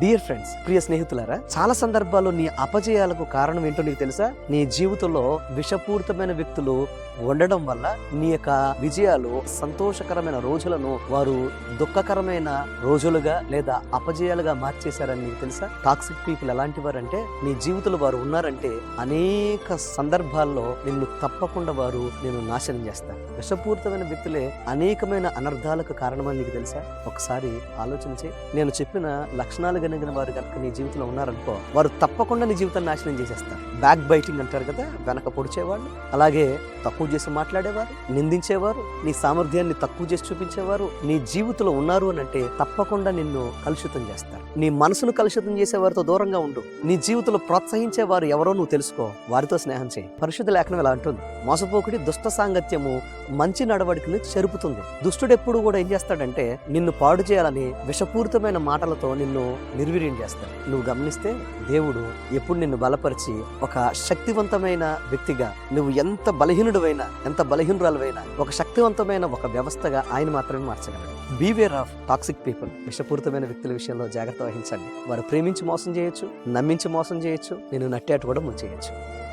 Dear friends ప్రియ స్నేహితులారా చాలా సందర్భాల్లో నీ అపజయాలకు కారణం ఏంటో నీకు తెలుసా? నీ జీవితంలో విషపూరితమైన వ్యక్తులు ఉండడం వల్ల నీ యొక్క విజయాలు సంతోషకరమైన రోజులను వారు దుఃఖకరమైన రోజులుగా లేదా అపజయాలుగా మార్చేశారని నీకు తెలుసా? టాక్సిక్ పీపుల్ ఎలాంటి వారంటే నీ జీవితంలో వారు ఉన్నారంటే అనేక సందర్భాల్లో నిన్ను తప్పకుండా వారు నేను నాశనం చేస్తారు. విషపూరితమైన వ్యక్తులే అనేకమైన అనర్థాలకు కారణమని నీకు తెలుసా? ఒకసారి ఆలోచించి నేను చెప్పిన లక్షణాలు కలిగిన వారు కనుక నీ జీవితంలో ఉన్నారనుకో వారు తప్పకుండా నీ జీవితాన్ని నాశనం చేసేస్తారు. బ్యాక్ బైటింగ్ అంటారు కదా వెనక పొడిచేవాళ్ళు. అలాగే తక్కువ చేసి మాట్లాడేవారు నిందించేవారు నీ సామర్థ్యాన్ని తక్కువ చేసి చూపించేవారు నీ జీవితంలో ఉన్నారు అని అంటే తప్పకుండా నిన్ను కలుషితం చేస్తారు. నీ మనసును కలుషితం చేసే వారితో దూరంగా ఉండు. నీ జీవితంలో ప్రోత్సహించే వారు ఎవరో నువ్వు తెలుసుకో వారితో స్నేహం చేయి. పరిశుద్ధ లేఖనం ఇలా అంటుంది. మోసపోకుడి దుష్ట సాంగత్యము మంచి నడవడికను చెరుపుతుంది. దుష్టుడు ఎప్పుడు కూడా ఏం చేస్తాడంటే నిన్ను పాడు చేయాలని విషపూరితమైన మాటలతో నిన్ను నిర్వీర్యం చేస్తారు. నువ్వు గమనిస్తే దేవుడు ఎప్పుడు నిన్ను బలపరిచి ఒక శక్తివంతమైన వ్యక్తిగా నువ్వు ఎంత బలహీనుడివైనా ఎంత బలహీనురాలువైనా ఒక శక్తివంతమైన ఒక వ్యవస్థగా ఆయన మాత్రమే మార్చగలడు. బీవేర్ ఆఫ్ టాక్సిక్ పీపుల్ విషపూరితమైన వ్యక్తుల విషయంలో జాగ్రత్త వహించండి. వారు ప్రేమించి మోసం చేయొచ్చు నమ్మించి మోసం చేయొచ్చు నేను నట్టేట కూడా ముంచేయచ్చు.